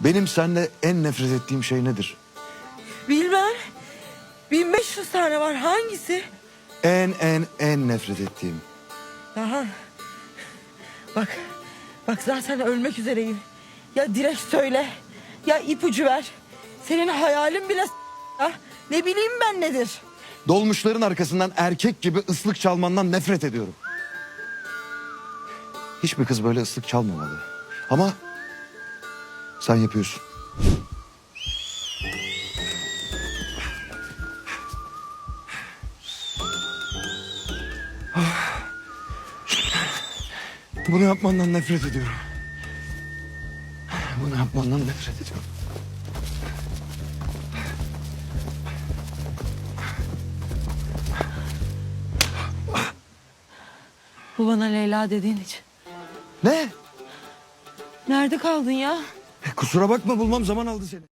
Benim seninle en nefret ettiğim şey nedir? Bilmem. 1500 tane var. Hangisi? En en en nefret ettiğim. Aha. Bak. Bak zaten ölmek üzereyim. Ya direkt söyle. Ya ipucu ver. Senin hayalin bile ya. Ne bileyim ben nedir? Dolmuşların arkasından erkek gibi ıslık çalmandan nefret ediyorum. Hiçbir kız böyle ıslık çalmamalı. Ama sen yapıyorsun. Bunu yapmandan nefret ediyorum. Bunu yapmandan nefret ediyorum. Bu bana Leyla dediğin için. Ne? Nerede kaldın ya? Kusura bakma bulmam zaman aldı seni.